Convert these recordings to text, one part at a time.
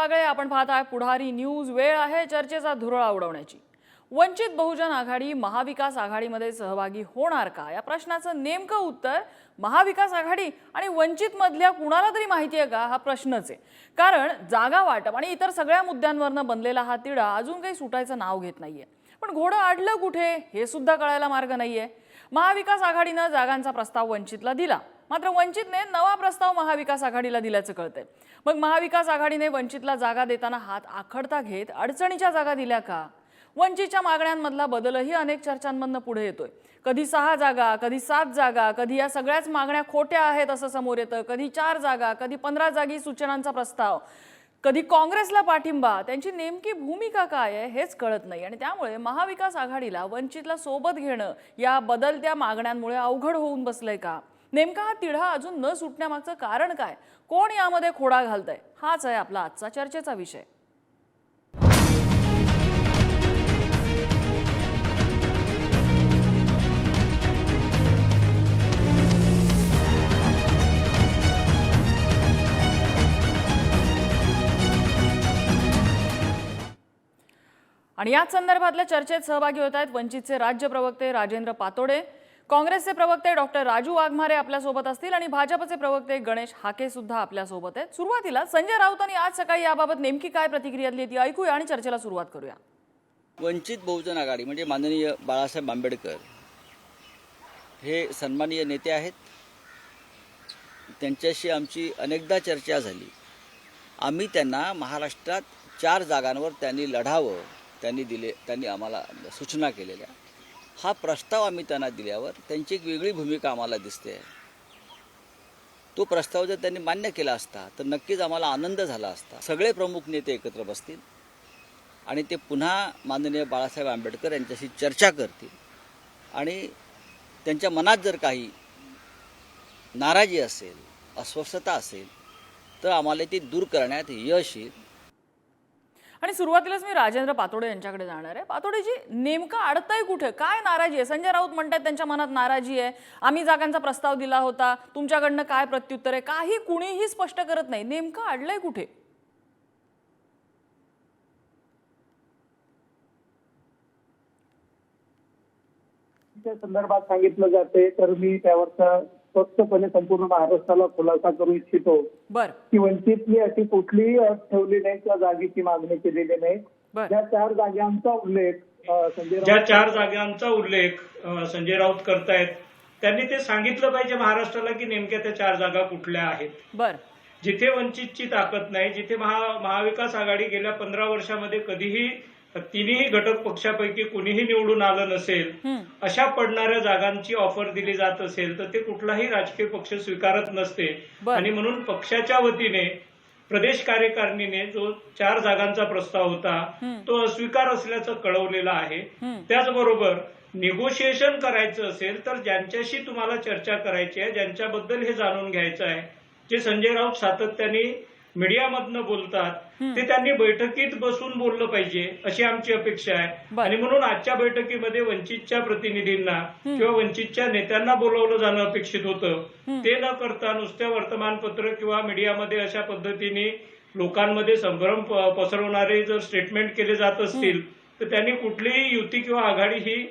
वागळे आपण पाहत आहे पुढारी न्यूज. वेळ आहे चर्चेचा धुरळा उडवण्याची. वंचित बहुजन आघाडी महाविकास आघाडीमध्ये सहभागी होणार का? या प्रश्नाचं नेमकं उत्तर महाविकास आघाडी आणि वंचित मधल्या कुणाला तरी माहिती आहे का? हा प्रश्नच आहे. कारण जागा वाटप आणि इतर सगळ्या मुद्द्यांवरनं बनलेला हा तिढा अजून काही सुटायचं नाव घेत नाहीये. पण घोडं अडलं कुठे? हे सुद्धा कळायला मार्ग नाहीये. महाविकास आघाडीनं जागांचा प्रस्ताव वंचितला दिला. मात्र वंचितने नवा प्रस्ताव महाविकास आघाडीला दिल्याचं कळतंय. मग महाविकास आघाडीने वंचितला जागा देताना हात आखडता घेत अडचणीच्या जागा दिल्या का? वंचितच्या मागण्यांमधला बदलही अनेक चर्चांमधनं पुढे येतोय. कधी सहा जागा कधी सात जागा कधी या सगळ्याच मागण्या खोट्या आहेत असं समोर येतं कधी चार जागा कधी पंधरा जागी सूचनांचा प्रस्ताव कधी काँग्रेसला पाठिंबा त्यांची नेमकी भूमिका काय आहे हेच कळत नाही. आणि त्यामुळे महाविकास आघाडीला वंचितला सोबत घेणं या बदलत्या मागण्यांमुळे अवघड होऊन बसलंय का? नेमका हा तिढा अजून न सुटण्यामागचं कारण काय? कोण यामध्ये खोडा घालतंय? हाच आहे आपला आजचा चर्चेचा विषय. आणि याच संदर्भातल्या चर्चेत सहभागी होत आहेत वंचितचे राज्य प्रवक्ते राजेंद्र पातोडे. काँग्रेसचे प्रवक्ते डॉक्टर राजू वाघमारे आपल्यासोबत असतील आणि भाजपचे प्रवक्ते गणेश हाके सुद्धा आपल्यासोबत आहेत. सुरुवातीला संजय राऊतांनी आज सकाळी याबाबत नेमकी काय प्रतिक्रिया दिली ती ऐकूया आणि चर्चेला सुरुवात करूया. वंचित बहुजन आघाडी म्हणजे माननीय बाळासाहेब आंबेडकर हे सन्माननीय नेते आहेत. त्यांच्याशी आमची अनेकदा चर्चा झाली. आम्ही त्यांना महाराष्ट्रात चार जागांवर त्यांनी लढावं त्यांनी दिले त्यांनी आम्हाला सूचना केलेल्या. हा प्रस्ताव आम्ही त्यांना दिल्यावर त्यांची एक वेगळी भूमिका आम्हाला दिसते. तो प्रस्ताव जर त्यांनी मान्य केला असता तर नक्कीच आम्हाला आनंद झाला असता. सगळे प्रमुख नेते एकत्र बसतील आणि ते पुन्हा माननीय बाळासाहेब आंबेडकर यांच्याशी चर्चा करतील. आणि त्यांच्या मनात जर काही नाराजी असेल अस्वस्थता असेल तर आम्हाला ती दूर करण्यात यश येईल. आणि सुरुवातीलाच मी राजेंद्र पातोडे यांच्याकडे जाणार आहे. पातोडेजी नेमकं अडतंय कुठे? काय नाराजी आहे? संजय राऊत म्हणतात त्यांच्या मनात नाराजी आहे. आम्ही जागांचा प्रस्ताव दिला होता. तुमच्याकडनं काय प्रत्युत्तर आहे? काही कुणीही स्पष्ट करत नाही. नेमकं अडलंय कुठे? संदर्भात सांगितलं जाते. तर मी त्यावरचा स्पष्टपणे संपूर्ण महाराष्ट्राला खुलासा करू इच्छितो. बर. की वंचितनी अशी कुठलीही अट ठेवली नाही त्या जागेची मागणी केलेली नाही. त्या चार जागांचा उल्लेख संजय ज्या राऊत चार जागांचा उल्लेख संजय राऊत करतायत त्यांनी ते सांगितलं पाहिजे महाराष्ट्राला की नेमक्या त्या चार जागा कुठल्या आहेत. बर. जिथे वंचितची ताकद नाही जिथे महा महाविकास आघाडी गेल्या पंधरा वर्षामध्ये कधीही तिन्ही घटक पक्षापैकी कुणीही निवडून आलं नसेल. अशा पडणाऱ्या जागांची ऑफर दिली जात असेल तर ते कुठलाही राजकीय पक्ष स्वीकारत नसते. आणि म्हणून पक्षाच्या वतीने प्रदेश कार्यकारिणीने जो चार जागांचा प्रस्ताव होता. तो अस्वीकार असल्याचं कळवलेलं आहे. त्याचबरोबर निगोशिएशन करायचं असेल तर ज्यांच्याशी तुम्हाला चर्चा करायची आहे ज्यांच्याबद्दल हे जाणून घ्यायचं आहे जे संजय राऊत सातत्याने मीडियामधनं बोलतात ते त्यांनी बैठकीत बसून बोललं पाहिजे अशी आमची अपेक्षा आहे. आणि म्हणून आजच्या बैठकीमध्ये वंचितच्या प्रतिनिधींना किंवा वंचितच्या नेत्यांना बोलवलं जाणं अपेक्षित होतं. ते न करता नुसत्या वर्तमानपत्र किंवा मीडियामध्ये अशा पद्धतीने लोकांमध्ये संभ्रम पसरवणारे जर स्टेटमेंट केले जात असतील तर त्यांनी कुठलीही युती किंवा आघाडी ही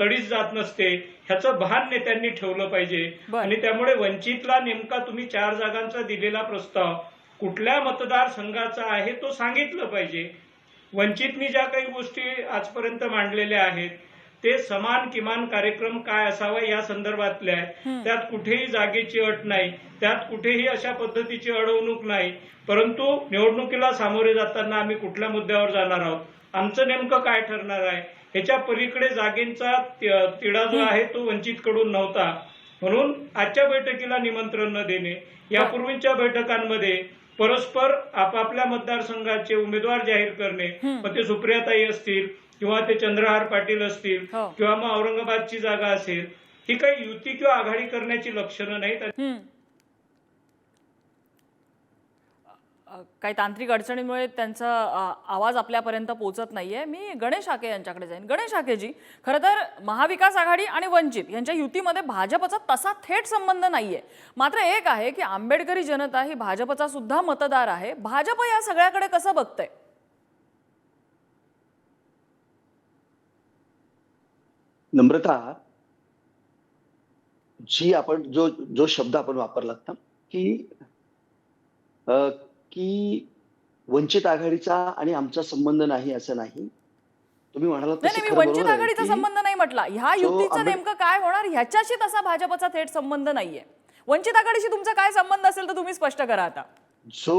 तडीच जात नसते. ह्याचं भान नेत्यांनी ठेवलं पाहिजे. आणि त्यामुळे वंचितला नेमका तुम्ही चार जागांचा दिलेला प्रस्ताव कुठल्या मतदारसंघाचा आहे तो सांगितलं पाहिजे. वंचितनी ज्या काही गोष्टी आजपर्यंत मांडलेल्या आहेत ते समान किमान कार्यक्रम काय असावा या संदर्भातले आहे. त्यात कुठेही जागेची अट नाही त्यात कुठेही अशा पद्धतीची अडवणूक नाही. परंतु निवडणुकीला सामोरे जाताना आम्ही कुठल्या मुद्द्यावर जाणार आहोत? आमचं नेमकं काय ठरणार आहे? ह्याच्या पलीकडे जागेंचा तिढा जो आहे तो वंचितकडून नव्हता. म्हणून आजच्या बैठकीला निमंत्रण न देणे यापूर्वीच्या बैठकांमध्ये परस्पर आपापल्या मतदारसंघाचे उमेदवार जाहीर करणे मग ते सुप्रियाताई असतील किंवा ते चंद्रहार पाटील असतील हो. किंवा मग औरंगाबादची जागा असेल ही काही युती किंवा आघाडी करण्याची लक्षणं नाहीत. काही तांत्रिक अडचणीमुळे त्यांचा आवाज आपल्यापर्यंत पोहोचत नाहीये. मी गणेश आके यांच्याकडे जाईन. गणेश आकेजी खरं तर महाविकास आघाडी आणि वंचित यांच्या युतीमध्ये भाजपचा तसा थेट संबंध नाहीये. मात्र एक आहे की आंबेडकरी जनता ही भाजपचा सुद्धा मतदार आहे. भाजप या सगळ्याकडे कसं बघतंय? नम्रता जी आपण जो जो शब्द आपण वापरला ना की की वंचित आघाडीचा आणि आमचा संबंध नाही असं नाही. तुम्ही म्हणालात नाही तसं नाही मी खरं वंचित आघाडीचा संबंध नाही म्हटला. ह्या युतीचं नेमकं काय होणार? ह्याच्याशी तसा भाजपचा थेट संबंध नाहीये. वंचित आघाडीशी तुमचा काय संबंध असेल तर तुम्ही स्पष्ट करा आता. जो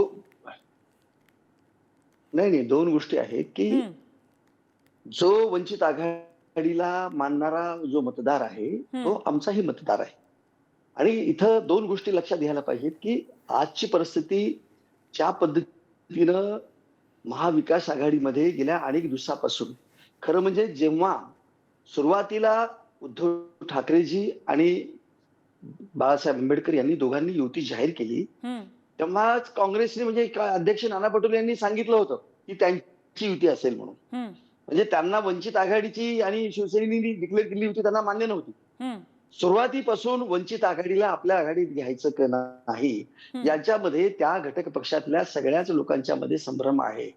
नाही नाही दोन गोष्टी आहेत की. जो वंचित आघाडीला मानणारा जो मतदार आहे तो आमचाही मतदार आहे. आणि इथं दोन गोष्टी लक्षात घ्यायला पाहिजेत की आजची परिस्थिती ज्या पद्धतीनं महाविकास आघाडीमध्ये गेल्या अनेक दिवसापासून खरं म्हणजे जेव्हा सुरुवातीला उद्धव ठाकरेजी आणि बाळासाहेब आंबेडकर यांनी दोघांनी युती जाहीर केली. तेव्हाच काँग्रेसने म्हणजे अध्यक्ष नाना पटोले यांनी सांगितलं होतं की त्यांची युती असेल म्हणून. म्हणजे त्यांना वंचित आघाडीची आणि शिवसेनेनी डिक्लेअर केली होती त्यांना मान्य नव्हती. सुरुवातीपासून वंचित आघाडीला आपल्या आघाडीत घ्यायचं का नाही. याच्यामध्ये त्या घटक पक्षातल्या सगळ्याच लोकांच्या मध्ये संभ्रम आहे.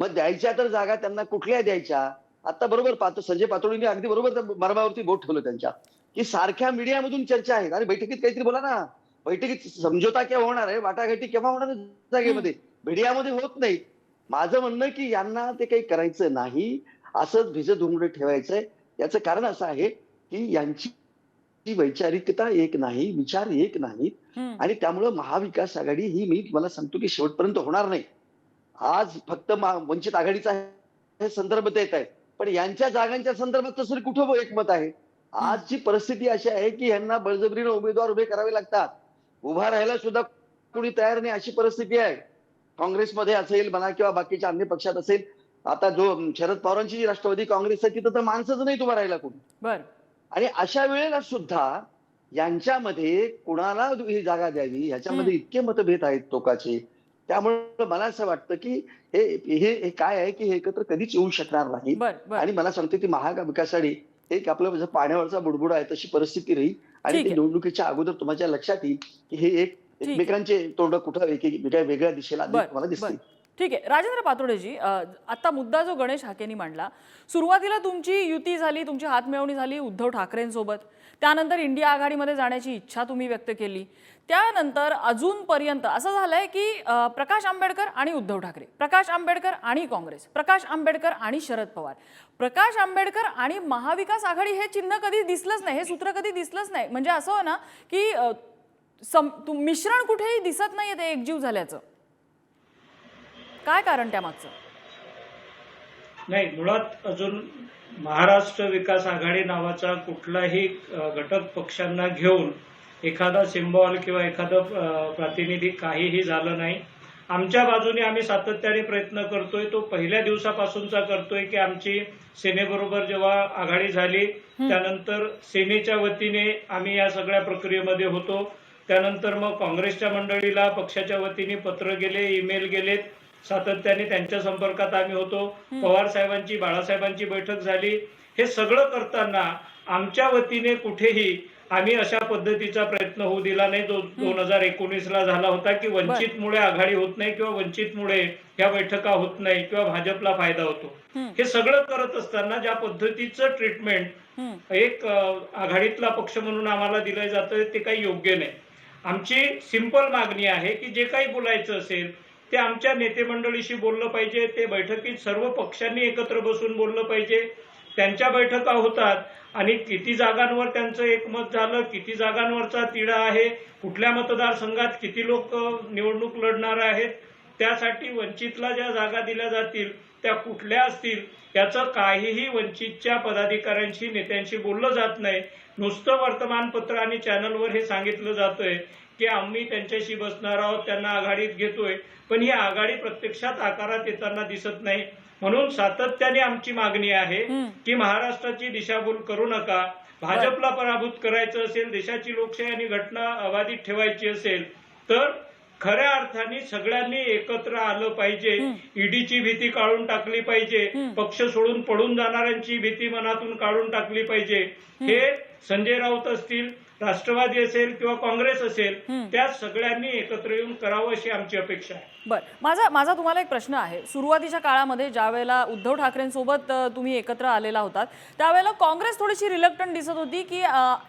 मग द्यायच्या तर जागा त्यांना कुठल्या द्यायच्या? आता बरोबर पाहतो संजय पातोळीने अगदी बरोबर मर्मावरती बोट ठेवलं त्यांच्या. की सारख्या मीडियामधून चर्चा आहेत आणि बैठकीत काहीतरी बोला ना. बैठकीत समझोता केव्हा होणार आहे? वाटाघाटी केव्हा होणार आहे जागेमध्ये? मीडियामध्ये होत नाही. माझं म्हणणं की यांना ते काही करायचं नाही. असंच भिजत उमडे ठेवायचंय. याचं कारण असं आहे की यांची वैचारिकता एक नाही विचार एक नाही. हम्म. आणि त्यामुळं महाविकास आघाडी ही मी तुम्हाला सांगतो की शेवटपर्यंत होणार नाही. आज फक्त वंचित आघाडीचा हे संदर्भ देत आहे पण यांच्या जागांच्या संदर्भात तसं कुठं एकमत आहे? आजची परिस्थिती अशी आहे की यांना बळजबरीनं उमेदवार उभे करावे लागतात. उभा राहायला सुद्धा कोणी तयार नाही अशी परिस्थिती आहे. काँग्रेसमध्ये असेल म्हणा किंवा बाकीच्या अन्य पक्षात असेल. आता जो शरद पवारांची जी राष्ट्रवादी काँग्रेस आहे तिथं तर माणसंच नाही उभा राहायला कोणी. बर. आणि अशा वेळेला सुद्धा यांच्यामध्ये कुणाला ही जागा द्यावी? ह्याच्यामध्ये इतके मतभेद आहेत टोकाचे त्यामुळे मला असं वाटतं की हे हे काय आहे की हे एकत्र कधीच येऊ शकणार नाही. आणि मला सांगते ती महाविकास आघाडी एक आपलं पाण्यावरचा बुडबुड आहे तशी परिस्थिती राहील. आणि. निवडणुकीच्या अगोदर तुमच्या लक्षात येईल की हे एक. एकमेकांचे तोंड कुठं वेगळ्या दिशेला तुम्हाला दिसतील. ठीक आहे. राजेंद्र पातोडेजी आता मुद्दा जो गणेश हाकेनी मांडला सुरुवातीला तुमची युती झाली तुमची हातमिळवणी झाली उद्धव ठाकरेंसोबत. त्यानंतर इंडिया आघाडीमध्ये जाण्याची इच्छा तुम्ही व्यक्त केली. त्यानंतर अजूनपर्यंत असं झालंय की प्रकाश आंबेडकर आणि उद्धव ठाकरे प्रकाश आंबेडकर आणि काँग्रेस प्रकाश आंबेडकर आणि शरद पवार. प्रकाश आंबेडकर आणि महाविकास आघाडी हे चिन्ह कधी दिसलंच नाही हे सूत्र कधी दिसलंच नाही. म्हणजे असं हो ना की सम तु- मिश्रण कुठेही दिसत नाहीये ते एकजीव झाल्याचं. काय कारण त्यामागचं? नाही मुळात अजून महाराष्ट्र विकास आघाडी नावाचा कुठलाही घटक पक्षांना घेऊन एखादा सिम्बॉल किंवा एखादं अ, प्रातिनिधिक काहीही झालं नाही. आमच्या बाजूने आम्ही सातत्याने प्रयत्न करतोय तो पहिल्या दिवसापासूनचा करतोय की आमची सेनेबरोबर जेव्हा आघाडी झाली त्यानंतर सेनेच्या वतीने आम्ही या सगळ्या प्रक्रियेमध्ये होतो. त्यानंतर मग काँग्रेसच्या मंडळीला पक्षाच्या वतीने पत्र गेले ईमेल गेलेत. सातत्याने त्यांच्या संपर्कात आम्ही होतो. पवार साहेबांची बाळासाहेबांची बैठक झाली. हे सगळं करताना आमच्या वतीने कुठेही आम्ही अशा पद्धतीचा प्रयत्न होऊ दिला नाही. जो दोन हजार एकोणीस ला झाला होता की वंचितमुळे आघाडी होत नाही किंवा वंचितमुळे या बैठका होत नाही किंवा भाजपला फायदा होतो. हे सगळं करत असताना ज्या पद्धतीचं ट्रीटमेंट. एक आघाडीतला पक्ष म्हणून आम्हाला दिलं जातं ते काही योग्य नाही. आमची सिंपल मागणी आहे की जे काही बोलायचं असेल ते आमच्या नेते मंडळीशी बोललं पाहिजे ते बैठकीत सर्व पक्षांनी एकत्र बसून बोललं पाहिजे. त्यांच्या बैठका होतात आणि किती जागांवर त्यांचं एकमत झालं किती जागांवरचा तिढा आहे कुठल्या मतदारसंघात किती लोक निवडणूक लढणार आहेत त्यासाठी वंचितला ज्या जागा दिल्या जातील त्या कुठल्या असतील याचं काहीही वंचितच्या पदाधिकाऱ्यांशी नेत्यांशी बोललं जात नाही. नुसतं वर्तमानपत्र आणि चॅनलवर हे सांगितलं जातंय की आम्ही त्यांच्याशी बसणार आहोत त्यांना आघाडीत घेतोय. पण ही आघाडी प्रत्यक्षात आकारात येताना दिसत नाही. म्हणून सातत्याने आमची मागणी आहे. की महाराष्ट्राची दिशाभूल करू नका. भाजपला पराभूत करायचं असेल देशाची लोकशाही आणि घटना अबाधित ठेवायची असेल तर खऱ्या अर्थाने सगळ्यांनी एकत्र आलं पाहिजे. ईडीची भीती काढून टाकली पाहिजे. पक्ष सोडून पळून जाणाऱ्यांची भीती मनातून काढून टाकली पाहिजे. हे संजय राऊत असतील राष्ट्रवादी असेल किंवा काँग्रेस असेल त्या सगळ्यांनी एकत्र येऊन करावं अशी आमची अपेक्षा आहे. बरं माझा माझा तुम्हाला एक प्रश्न आहे. सुरुवातीच्या काळामध्ये ज्या वेळेला उद्धव ठाकरेंसोबत तुम्ही एकत्र आलेला होतात त्यावेळेला काँग्रेस थोडीशी रिलक्टंट दिसत होती की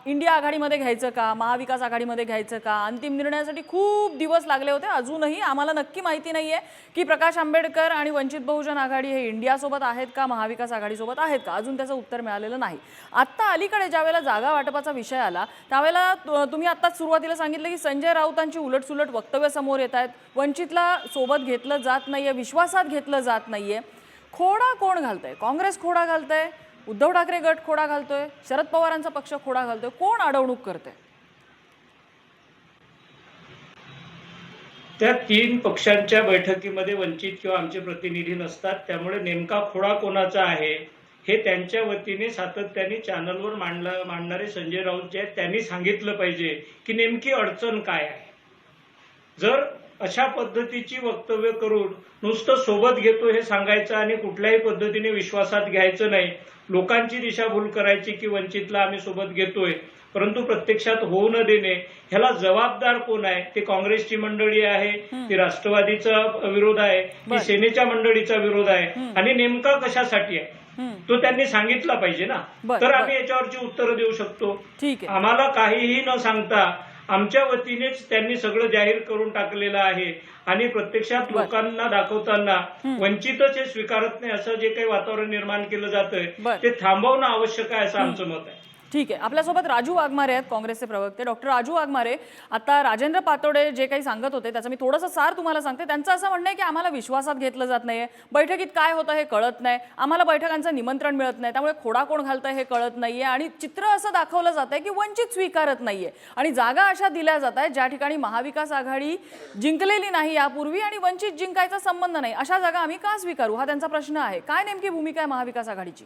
इंडिया आघाडीमध्ये घ्यायचं का? महाविकास आघाडीमध्ये घ्यायचं का? अंतिम निर्णयासाठी खूप दिवस लागले होते. अजूनही आम्हाला नक्की माहिती नाही आहे की प्रकाश आंबेडकर आणि वंचित बहुजन आघाडी हे इंडियासोबत आहेत का? महाविकास आघाडीसोबत आहेत का? अजून त्याचं उत्तर मिळालेलं नाही. आत्ता अलीकडे ज्या वेळेला जागा वाटपाचा विषय आला त्यावेळेला तुम्ही आत्ताच सुरुवातीला सांगितलं की संजय राऊतांची उलटसुलट वक्तव्य समोर येत आहेत वंचितला सोबत घेतलं जात नाहीये विश्वासात घेतलं जात नाहीये. खोडा कोण घालतंय? काँग्रेस खोडा घालतंय उद्धव ठाकरे गट खोडा घालतोय शरद पवारांचा पक्ष खोडा घालतोय कोण अडवणूक करते त्या तीन पक्षांच्या बैठकीमध्ये वंचित किंवा आमचे प्रतिनिधी नसतात त्यामुळे नेमका खोडा कोणाचा आहे हे त्यांच्या वतीने सातत्याने चॅनलवर मांडला मांडणारे संजय राऊत जे आहेत त्यांनी सांगितलं पाहिजे की नेमकी अडचण काय आहे. जर अशा पद्धतीची वक्तव्य करून नुसतं सोबत घेतो हे सांगायचं आणि कुठल्याही पद्धतीने विश्वासात घ्यायचं नाही. लोकांची दिशाभूल करायची की वंचितला आम्ही सोबत घेतोय. परंतु प्रत्यक्षात होऊ न देणे ह्याला जबाबदार कोण आहे? ते काँग्रेसची मंडळी आहे ती राष्ट्रवादीचा विरोध आहे. की सेनेच्या मंडळीचा विरोध आहे. आणि नेमका कशासाठी आहे? तो त्यांनी सांगितला पाहिजे ना. तर. आम्ही याच्यावरची उत्तरं देऊ शकतो. आम्हाला काहीही न सांगता आमच्या वतीनेच त्यांनी सगळं जाहीर करून टाकलेलं आहे आणि प्रत्यक्षात. लोकांना दाखवताना वंचितच हे स्वीकारत नाही असं जे काही वातावरण निर्माण केलं जातंय. ते थांबवणं आवश्यक आहे असं आमचं मत आहे ठीक आहे. आपल्यासोबत राजू वाघमारे आहेत काँग्रेसचे प्रवक्ते. डॉक्टर राजू वाघमारे आता राजेंद्र पातोडे जे काही सांगत होते त्याचं मी थोडंसं सार तुम्हाला सांगते. त्यांचं असं म्हणणं आहे की आम्हाला विश्वासात घेतलं जात नाही आहे बैठकीत काय होतं हे कळत नाही. आम्हाला बैठकांचं निमंत्रण मिळत नाही. त्यामुळे खोडा कोण घालतं हे कळत नाही आहे आणि चित्र असं दाखवलं जात आहे की वंचित स्वीकारत नाही आहे आणि जागा अशा दिल्या जात आहेत ज्या ठिकाणी महाविकास आघाडी जिंकलेली नाही यापूर्वी आणि वंचित जिंकायचा संबंध नाही. अशा जागा आम्ही का स्वीकारू? हा त्यांचा प्रश्न आहे. काय नेमकी भूमिका आहे महाविकास आघाडीची?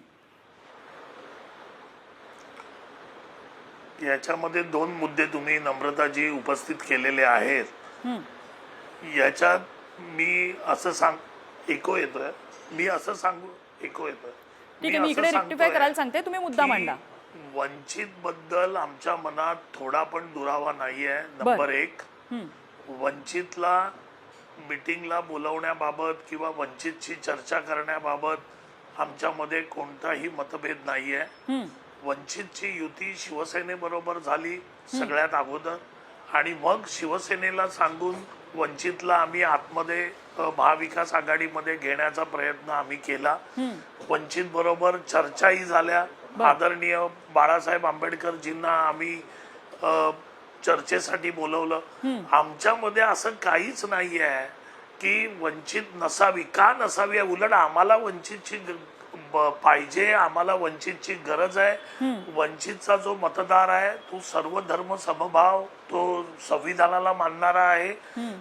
याच्यामध्ये दोन मुद्दे तुम्ही नम्रताजी उपस्थित केलेले आहेत. याच्यात मी असं सांग इको येतोय. मी असं सांगू इको येतोय. ठीक आहे मी इकडे रेक्टिफाय करायला सांगते तुम्ही मुद्दा मांडा. वंचित बद्दल आमच्या मनात थोडा पण दुरावा नाहीये नंबर एक. वंचितला मिटिंगला बोलवण्याबाबत किंवा वंचितची चर्चा करण्याबाबत आमच्यामध्ये कोणताही मतभेद नाहीये. वंचितची युती शिवसेनेबरोबर झाली सगळ्यात अगोदर आणि मग शिवसेनेला सांगून वंचितला आम्ही आतमध्ये महाविकास आघाडीमध्ये घेण्याचा प्रयत्न आम्ही केला. वंचित बरोबर चर्चाही झाल्या. आदरणीय बाळासाहेब आंबेडकरजींना आम्ही चर्चेसाठी बोलवलं. आमच्यामध्ये असं काहीच नाही आहे की वंचित नसावी का नसावी आहे? उलट आम्हाला वंचितची पाहिजे आम्हाला वंचितची गरज आहे. वंचितचा जो मतदार आहे तो सर्व धर्म समभाव तो संविधानाला मानणारा आहे.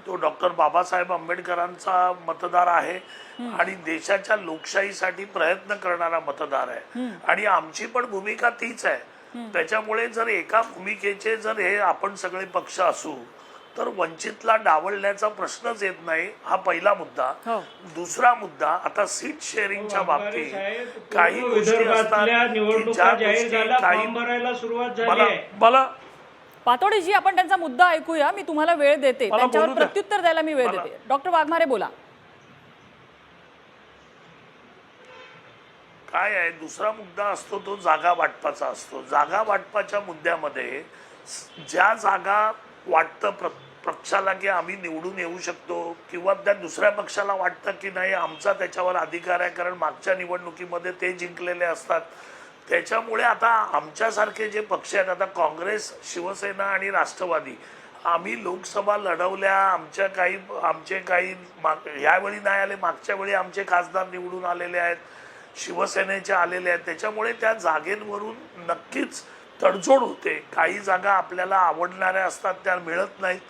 तो डॉक्टर बाबासाहेब आंबेडकरांचा मतदार आहे. आणि देशाच्या लोकशाहीसाठी प्रयत्न करणारा मतदार आहे. आणि आमची पण भूमिका तीच आहे. त्याच्यामुळे जर एका भूमिकेचे जर हे आपण सगळे पक्ष असू तर वंचितला डावलण्याचा प्रश्नच येत नाही हा पहिला मुद्दा. हो. दुसरा मुद्दा आता सीट शेअरिंगच्या बाबतीत काही गोष्टी असतात मला पातोडीजी आपण त्यांचा मुद्दा ऐकूया मी तुम्हाला वेळ देते. त्यांच्यावर. प्रत्युत्तर द्यायला मी वेळ देते. डॉक्टर वाघमारे बोला. काय आहे? दुसरा मुद्दा असतो तो जागा वाटपाचा असतो. जागा वाटपाच्या मुद्द्यामध्ये ज्या जागा वाटतं प्र पक्षाला की आम्ही निवडून येऊ शकतो किंवा त्या दुसऱ्या पक्षाला वाटतं की नाही आमचा त्याच्यावर अधिकार आहे कारण मागच्या निवडणुकीमध्ये ते जिंकलेले असतात. त्याच्यामुळे आता आमच्यासारखे जे पक्ष आहेत आता काँग्रेस शिवसेना आणि राष्ट्रवादी आम्ही लोकसभा लढवल्या आमच्या काही आमचे काही माग ह्यावेळी नाही आले मागच्या वेळी आमचे खासदार निवडून आलेले आहेत शिवसेनेचे आलेले आहेत. त्याच्यामुळे त्या जागेंवरून नक्कीच तडजोड होते. काही जागा आपल्याला आवडणाऱ्या असतात त्या मिळत नाहीत.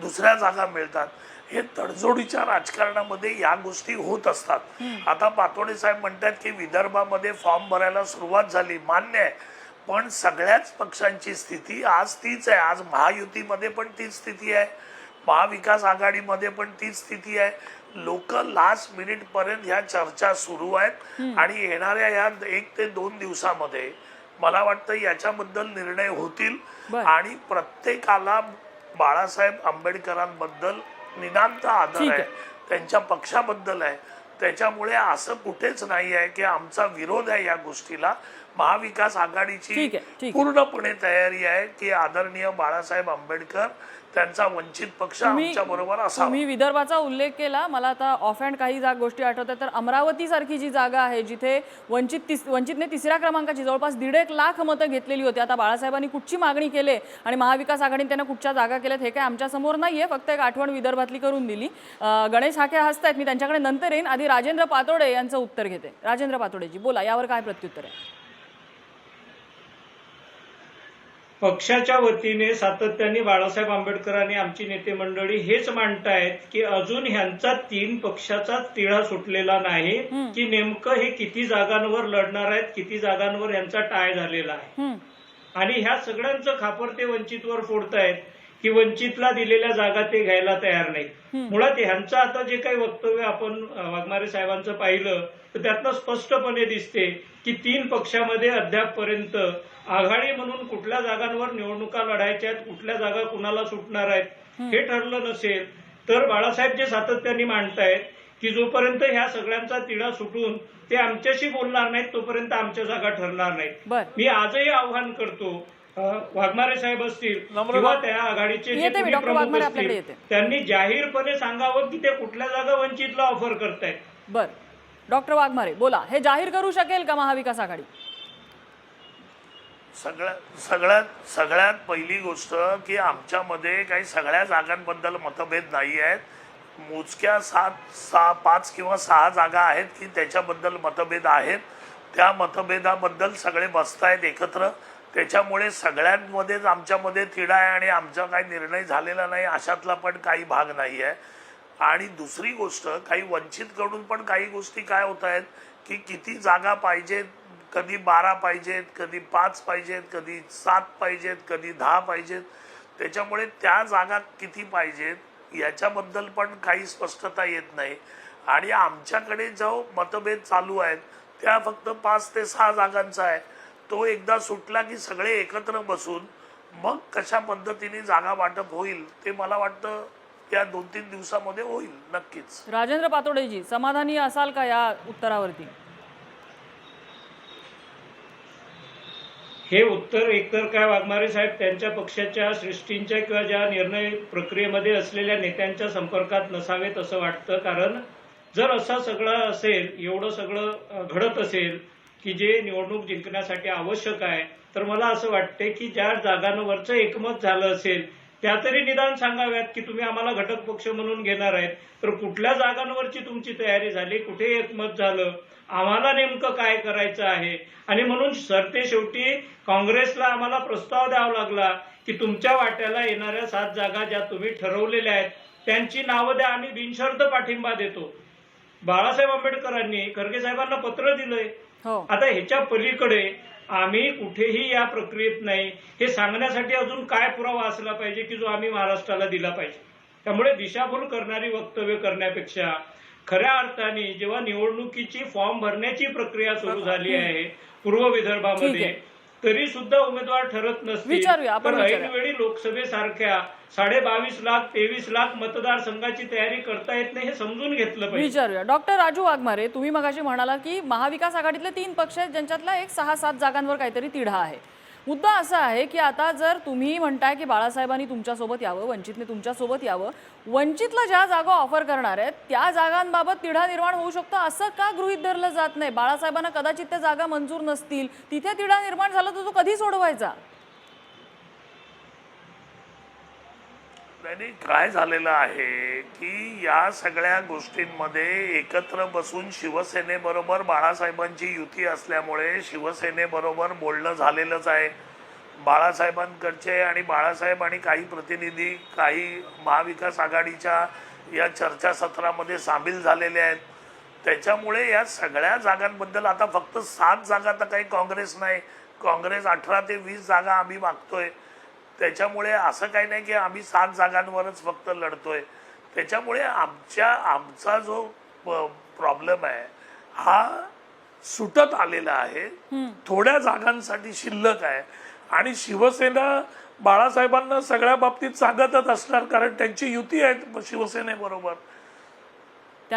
दुसऱ्या जागा मिळतात. हे तडजोडीच्या राजकारणामध्ये या गोष्टी होत असतात. आता पातोडे साहेब म्हणतात की विदर्भामध्ये फॉर्म भरायला सुरुवात झाली मान्य आहे. पण सगळ्याच पक्षांची स्थिती आज तीच आहे. आज महायुतीमध्ये पण तीच स्थिती आहे. महाविकास आघाडीमध्ये पण तीच स्थिती आहे. लोक लास्ट मिनिट पर्यंत ह्या चर्चा सुरू आहेत. आणि येणाऱ्या या एक ते दोन दिवसामध्ये मला वाटतं याच्याबद्दल निर्णय होतील. आणि प्रत्येकाला बाळासाहेब आंबेडकरांबद्दल निनांत आदर आहे. त्यांच्या पक्षाबद्दल आहे त्याच्यामुळे असं कुठेच नाही आहे की आमचा विरोध आहे या गोष्टीला महाविकास आघाडीची. पूर्णपणे तयारी आहे की आदरणीय बाळासाहेब आंबेडकर त्यांचा वंचित पक्ष आमच्या बरोबर असावा. तुम्ही विदर्भाचा उल्लेख केला. मला आता ऑफ हँड काही जाग गोष्टी आठवतात. तर अमरावती सारखी जी जागा आहे जिथे वंचित तिस वंचितने तिसऱ्या क्रमांकाची जवळपास दीड एक लाख मतं घेतलेली होती. आता बाळासाहेबांनी कुठची मागणी केली आणि महाविकास आघाडीने त्यांना कुठच्या जागा केल्यात हे काय आमच्यासमोर नाहीये. फक्त एक आठवण विदर्भातली करून दिली. गणेश हाके हसतायत. मी त्यांच्याकडे नंतर येईन. आधी राजेंद्र पातोडे यांचं उत्तर घेते. राजेंद्र पातोडेजी बोला. यावर काय प्रत्युत्तर आहे? पक्षाच्या वतीने सातत्याने बाळासाहेब आंबेडकरांनी आमची नेते मंडळी हेच मांडतायत की अजून ह्यांचा तीन पक्षाचा तिढा सुटलेला नाही की नेमकं हे किती जागांवर लढणार आहेत किती जागांवर यांचा टाय झालेला आहे. आणि ह्या सगळ्यांचं खापर ते वंचितवर फोडतायत की वंचितला दिलेल्या जागा ते घ्यायला तयार नाहीत. मुळात ह्यांचं आता जे काही वक्तव्य आपण वाघमारे साहेबांचं पाहिलं तर त्यातनं स्पष्टपणे दिसते की तीन पक्षामध्ये अद्यापपर्यंत आघाडी म्हणून कुठल्या जागांवर निवडणुका लढायच्या आहेत कुठल्या जागा कुणाला सुटणार आहेत हे. ठरलं नसेल तर बाळासाहेब जे सातत्याने मांडतायत की जोपर्यंत ह्या सगळ्यांचा तिढा सुटून ते आमच्याशी बोलणार नाहीत तोपर्यंत आमच्या जागा ठरणार नाहीत. मी आजही आव्हान करतो वाघमारे साहेब असतील किंवा त्या आघाडीचे प्रमुख वाघमारे आपल्याकडे असतील येते. त्यांनी जाहीरपणे सांगावं की ते कुठल्या जागा वंचितला ऑफर करतायत. बर. डॉक्टर वाघमारे बोला हे जाहीर करू शकेल का महाविकास आघाडी? सगळ्यात सगळ्यात सगळ्यात पहिली गोष्ट की आमच्यामध्ये काही सगळ्या जागांबद्दल मतभेद नाही आहेत. मोजक्या सात सहा पाच किंवा सहा जागा आहेत की त्याच्याबद्दल मतभेद आहेत. त्या मतभेदाबद्दल सगळे बसतायत एकत्र. त्याच्यामुळे सगळ्यांमध्येच आमच्यामध्ये तिढा आहे आणि आमचा काही निर्णय झालेला नाही अशातला पण काही भाग नाही आहे. आणि दुसरी गोष्ट काही वंचितकडून पण काही गोष्टी काय होत आहेत की किती जागा पाहिजेत कधी बारा पाहिजेत कधी पाच पाहिजेत कधी सात पाहिजेत कधी दहा पाहिजेत. त्याच्यामुळे त्या जागा किती पाहिजेत याच्याबद्दल पण काही स्पष्टता येत नाही. आणि आमच्याकडे जो मतभेद चालू आहेत त्या फक्त पाच ते सहा जागांचा आहे. तो एकदा सुटला की सगळे एकत्र बसून मग कशा पद्धतीने जागा वाटप होईल ते मला वाटतं या दोन तीन दिवसामध्ये होईल नक्कीच. राजेंद्र पातोडेजी समाधानी असाल का या उत्तरावरती? हे उत्तर एकतर काय वाघमारे साहेब त्यांच्या पक्षाच्या सृष्टींच्या किंवा ज्या निर्णय प्रक्रियेमध्ये असलेल्या नेत्यांच्या संपर्कात नसावेत असं वाटतं. कारण जर असं सगळं असेल एवढं सगळं घडत असेल की जे निवडणूक जिंकण्यासाठी आवश्यक आहे तर मला असं वाटते की ज्या जागांवरचं एकमत झालं असेल त्या तरी निदान सांगाव्यात की तुम्ही आम्हाला घटक पक्ष म्हणून घेणार आहेत. तर कुठल्या जागांवरची तुमची तयारी झाली? कुठे एकमत झालं? आम्हाला नेमकं काय करायचं आहे? आणि म्हणून सरते शेवटी काँग्रेसला आम्हाला प्रस्ताव द्यावा लागला की तुमच्या वाट्याला येणाऱ्या सात जागा ज्या तुम्ही ठरवलेल्या आहेत त्यांची नावं द्या. आम्ही बिनशर्त पाठिंबा देतो. बाळासाहेब आंबेडकरांनी खरगे साहेबांना पत्र दिलंय. हो. आता ह्याच्या पलीकडे आम्ही कुठेही या प्रक्रियेत नाही. हे सांगण्यासाठी अजून काय पुरावा असला पाहिजे की जो आम्ही महाराष्ट्राला दिला पाहिजे? त्यामुळे दिशाभूल करणारी वक्तव्य करण्यापेक्षा खऱ्या अर्थाने जेव्हा निवडणुकीची फॉर्म भरण्याची प्रक्रिया सुरू झाली आहे पूर्व विदर्भामध्ये तरी सुद्धा उमेदवार ठरत नसतील. विचारूया, आपण तर. ऐनवेळी लोकसभेसारख्या साडे बावीस लाख तेवीस लाख मतदारसंघाची तयारी करता येत नाही हे समजून घेतलं पाहिजे. विचारूया. डॉक्टर राजू वाघमारे तुम्ही मगाशी म्हणाला की महाविकास आघाडीतले तीन पक्ष आहेत ज्यांच्यातला एक सहा सात जागांवर काहीतरी तिढा आहे. मुद्दा असा आहे की आता जर तुम्ही म्हणताय की बाळासाहेबांनी तुमच्यासोबत यावं वंचितने तुमच्यासोबत यावं वंचितला ज्या जागा ऑफर करणार आहेत त्या जागांबाबत तिढा निर्माण होऊ शकतो असं का गृहित धरलं जात नाही? बाळासाहेबांना कदाचित त्या जागा मंजूर नसतील. तिथे तिढा निर्माण झाला तर तो कधी सोडवायचा? त्यांनी काय झालेलं आहे की या सगळ्या गोष्टींमध्ये एकत्र बसून शिवसेनेबरोबर बाळासाहेबांची युती असल्यामुळे शिवसेनेबरोबर बोलणं झालेलंच आहे. बाळासाहेबांकडचे आणि बाळासाहेब आणि काही प्रतिनिधी काही महाविकास आघाडीच्या या चर्चासत्रामध्ये सामील झालेले आहेत. त्याच्यामुळे या सगळ्या जागांबद्दल आता फक्त सात जागा तर काही काँग्रेस नाही. काँग्रेस अठरा ते वीस जागा आम्ही मागतोय. त्याच्यामुळे असं काही नाही की आम्ही सात जागांवरच फक्त लढतोय. त्याच्यामुळे आमच्या आमचा जो प्रॉब्लेम आहे हा सुटत आलेला आहे. थोड्या जागांसाठी शिल्लक आहे. आणि शिवसेना बाळासाहेबांना सगळ्या बाबतीत सांगतच असणार कारण त्यांची युती आहे शिवसेनेबरोबर.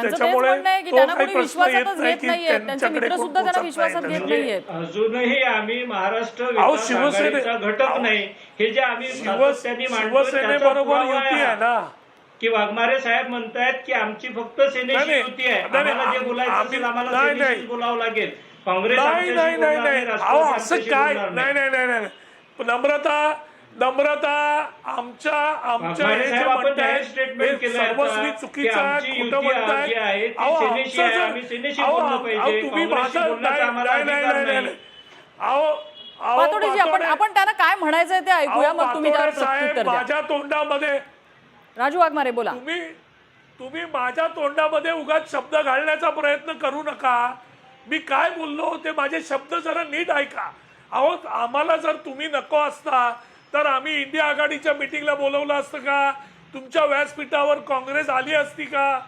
त्याच्यामुळे तो काही प्रश्न येत नाही की त्यांच्याकडे. नाहीयेत. अजूनही आम्ही महाराष्ट्र अहो, विकास शिवसेने- आघाडीचा घटक नाही. हे जे आम्ही शिवसेनेबरोबर युती आहे. हा. ना? की वाघमारे साहेब म्हणतायत की आमची फक्त नाही. युती आहे. नाही, नाही, आम्हाला जे बोलायचं असेल आम्हाला नाही, सेनेशीच नाही. बोलावं लागेल. काँग्रेस नाही नाही नाही असं काय? नाही नाही नाही. नम्रता नम्रता आमच्या आमच्या हे जे म्हणताय हे सर्वस्वी की चुकीचं खोटं म्हणताय. अहो, आमचं जर-. तुम्ही माझं नाही नाही नाही. अहो पातोडीजी आपण आपण त्यांना काय म्हणायचंय ते ऐकूया मग तुम्ही साहेब माझ्या तोंडामध्ये राजू वाघमारे बोला. तुम्ही तुम्ही माझ्या तोंडामध्ये उगाच शब्द घालण्याचा प्रयत्न करू नका. मी काय बोललो ते माझे शब्द जरा नीट ऐका. अहो आम्हाला जर तुम्ही नको असता तर आम्ही इंडिया आघाडीच्या मिटिंगला बोलवलं असतं का? तुमच्या व्यासपीठावर काँग्रेस आली असती का?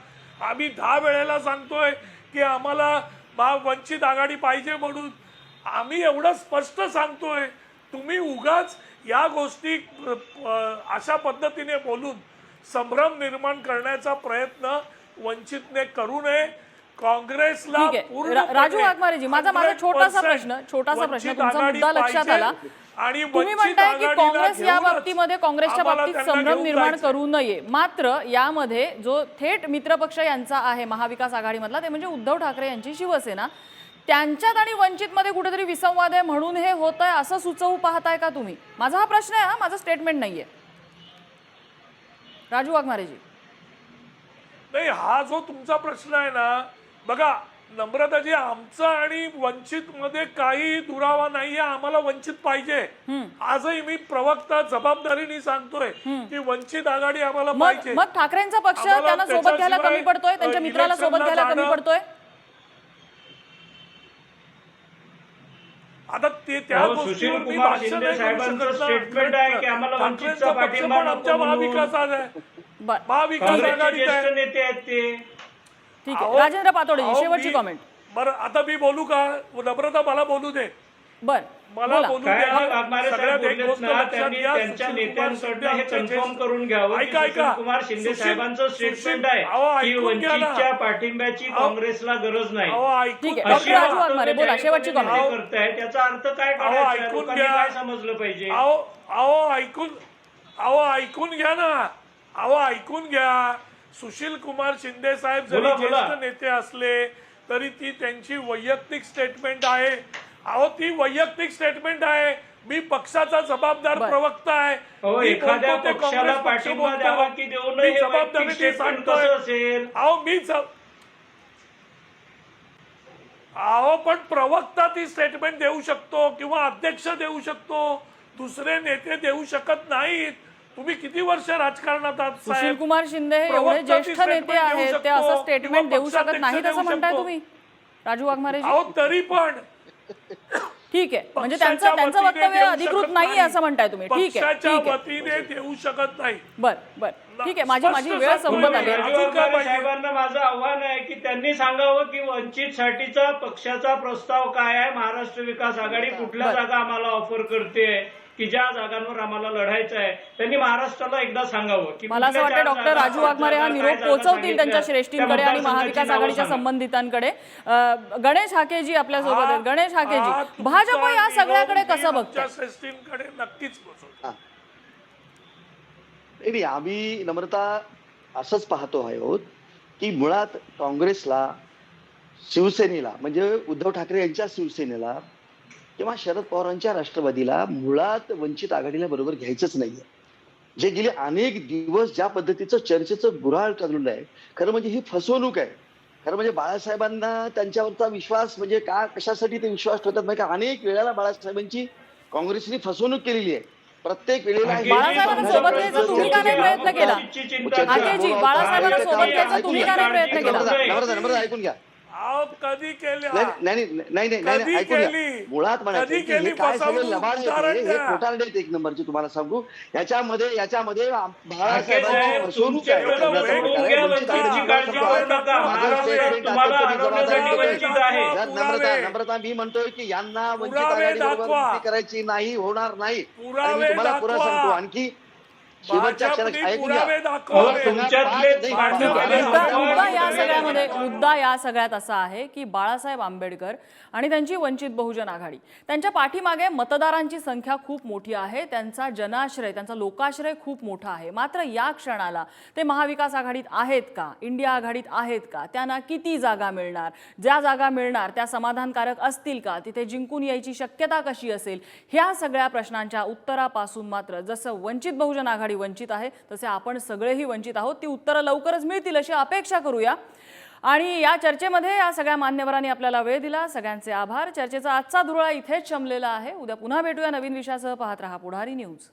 आम्ही दहा वेळेला सांगतोय की आम्हाला महा वंचित आघाडी पाहिजे म्हणून आम्ही एवढं स्पष्ट सांगतोय. तुम्ही उगाच या गोष्टी अशा पद्धतीने बोलून संभ्रम निर्माण करण्याचा प्रयत्न वंचितने करू नये. काँग्रेसला राजू वाघमारेजी, माझा- माझा छोटासा 100% प्रश्न- छोटासा प्रश्न, तुमचा मुद्दा लक्षात आला. आणि तुम्ही म्हणताय की काँग्रेस या बाबतीमध्ये काँग्रेसच्या बाबतीत संभ्रम निर्माण. करू नये. मात्र यामध्ये जो थेट मित्रपक्ष यांचा आहे महाविकास आघाडीमधला ते म्हणजे उद्धव ठाकरे यांची शिवसेना त्यांच्यात आणि वंचितमध्ये कुठेतरी विसंवाद आहे म्हणून हे होत आहे असं सुचवू पाहताय का तुम्ही? माझा हा प्रश्न आहे हा. माझा स्टेटमेंट नाहीये. राजू वाघमारेजी. नाही हा जो तुमचा प्रश्न आहे ना बघा नम्रताजी आमचा आणि वंचित मध्ये काही दुरावा नाहीये. आम्हाला वंचित पाहिजे. आजही मी प्रवक्ता जबाबदारीने सांगतोय की वंचित आघाडी आम्हाला पाहिजे. मग ठाकरेंचा पक्ष त्यांना सोबत घ्यायला कमी पडतोय? त्यांच्या मित्राला सोबत घ्यायला कमी पडतोय? आता ते त्या गोष्टीवर मी आहे की आम्हाला वंचितचा पाठिंबा महाविकास आहे. नेते आहेत ते. ठीक आहे अहो, राजेंद्र पातोडेजी अहो, शेवटची मी- कॉमेंट बरं आता मी बोलू का नम्रता मला बोलू दे बर मला बोला बोलू काय द्या नाही, वाघमारे साहेब सगळ्यात एक बोललेत गोष्ट ना, लक्षात त्यांनी घ्या, त्यांच्या सुशील कुमार शिंदे नेत्यांकडनं हे आमचे कन्फर्म ज्येष्ठ- करून घ्यावं की ऐका, ऐका. सुशील कुमार शिंदे सुशील- साहेबांचं सुशील- स्टेटमेंट आहे अहो, की ऐकून घ्या ना. वंचितच्या पाठिंब्याची अहो, काँग्रेसला गरज नाही अहो ऐकून ठीक आहे. अशी डॉक्टर राजू अहो, वाघमारे, बोला, शेवटची comment. नेते करताय त्याचा अर्थ काय अहो? ऐकून लोकांनी घ्या. काय समजलं पाहिजे अहो अहो ऐकून अहो ऐकून घ्या ना अहो ऐकून घ्या सुशील कुमार शिंदे साहेब जरी. ज्येष्ठ नेते असले तरी ती त्यांची वैयक्तिक स्टेटमेंट आहे. अहो ती वैयक्तिक स्टेटमेंट आहे. मी पक्षाचा जबाबदार. प्रवक्ता आहे. मी एखाद्या बोलतो ते सांगतोय. अहो मी अहो पण प्रवक्ता ती स्टेटमेंट देऊ शकतो किंवा अध्यक्ष देऊ शकतो. दुसरे नेते देऊ शकत नाहीत. तुम्ही किती वर्ष राजकारणात आहात सुशील कुमार शिंदे हे एवढे ज्येष्ठ नेते आहेत ते शकतो असं स्टेटमेंट देऊ शकत नाहीत असं म्हणताय. तुम्ही? राजू वाघमारेजी अहो तरी पण. ठीक आहे. म्हणजे त्यांचं त्यांचं वक्तव्य अधिकृत नाही. नाही. असं म्हणताय तुम्ही. ठीक आहे. ठीक आहे. देऊ शकत नाही. बर बर. ठीक आहे. माझी माझी वेळ संपत. आली आहे. वाघमारे? साहेबांना माझं आव्हान आहे की त्यांनी सांगावं की वंचित साठीचा पक्षाचा प्रस्ताव काय आहे? महाराष्ट्र विकास आघाडी कुठल्या. जागा आम्हाला ऑफर करते? की ज्या जागांवर आम्हाला लढायचं आहे त्यांनी महाराष्ट्राला एकदा सांगावं की मला असं वाटतं डॉक्टर राजू वाघमारे हा निरोप पोहोचवतील त्यांच्या त्या श्रेष्ठींकडे आणि महाविकास आघाडीच्या. संबंधितांकडे. गणेश हाकेजी आपल्यासोबत आहेत गणेश हा हाकेजी भाजप या सगळ्याकडे कसं बघताय? श्रेष्ठींकडे नक्कीच पोहोचवतो आम्ही नम्रता असंच पाहतो आहोत की मुळात काँग्रेसला शिवसेनेला म्हणजे उद्धव ठाकरे यांच्या शिवसेनेला किंवा शरद पवारांच्या राष्ट्रवादीला मुळात वंचित आघाडीला बरोबर घ्यायचंच नाहीये. जे गेले अनेक दिवस ज्या पद्धतीचं चर्चेचं गुऱ्हाळ चाललेलं आहे खरं म्हणजे ही फसवणूक आहे. खरं म्हणजे बाळासाहेबांना त्यांच्यावरचा विश्वास म्हणजे का कशासाठी ते विश्वास ठेवतात म्हणजे का? अनेक वेळेला बाळासाहेबांची काँग्रेसने फसवणूक केलेली आहे. प्रत्येक वेळेला बाळासाहेबांना सोबत घ्यायचं तुम्ही प्रयत्न केला? ऐकून घ्या, केला कधी केल्या? नाही नाही नाही नाही ऐकून घ्या. केली? मुळात म्हणायचं हे केली? काय सगळे? लबाड हे. खोटारडे एक नंबरची तुम्हाला सांगू. याच्यामध्ये याच्यामध्ये नम्रता मी म्हणतोय की यांना वंचित करायची नाही होणार नाही. मी तुम्हाला पुरा. सांगतो आणखी शेवटच्या घ्या. अहो, तुमच्यातले नाही, मुद्दा या. सगळ्यामध्ये मुद्दा या सगळ्यात असा आहे की बाळासाहेब आंबेडकर आणि त्यांची वंचित बहुजन आघाडी. त्यांच्या पाठीमागे मतदारांची संख्या खूप मोठी आहे. त्यांचा जनाश्रय त्यांचा लोकाश्रय खूप मोठा आहे. मात्र या क्षणाला ते महाविकास आघाडीत आहेत का? इंडिया आघाडीत आहेत का? त्यांना किती जागा मिळणार? ज्या जागा मिळणार त्या समाधानकारक असतील का? तिथे जिंकून यायची शक्यता कशी असेल? ह्या सगळ्या प्रश्नांच्या उत्तरापासून मात्र जसं वंचित बहुजन आघाडी वंचित आहे तसे आपण सगळेही वंचित आहोत. ती उत्तरं लवकरच मिळतील अशी अपेक्षा करूया. आणि या चर्चेमध्ये या सगळ्या मान्यवरांनी आपल्याला वेळ दिला. सगळ्यांचे आभार. चर्चेचा आजचा धुळा इथेच शमलेला आहे. उद्या पुन्हा भेटूया नवीन विषयासह. पाहत रहा पुढारी न्यूज.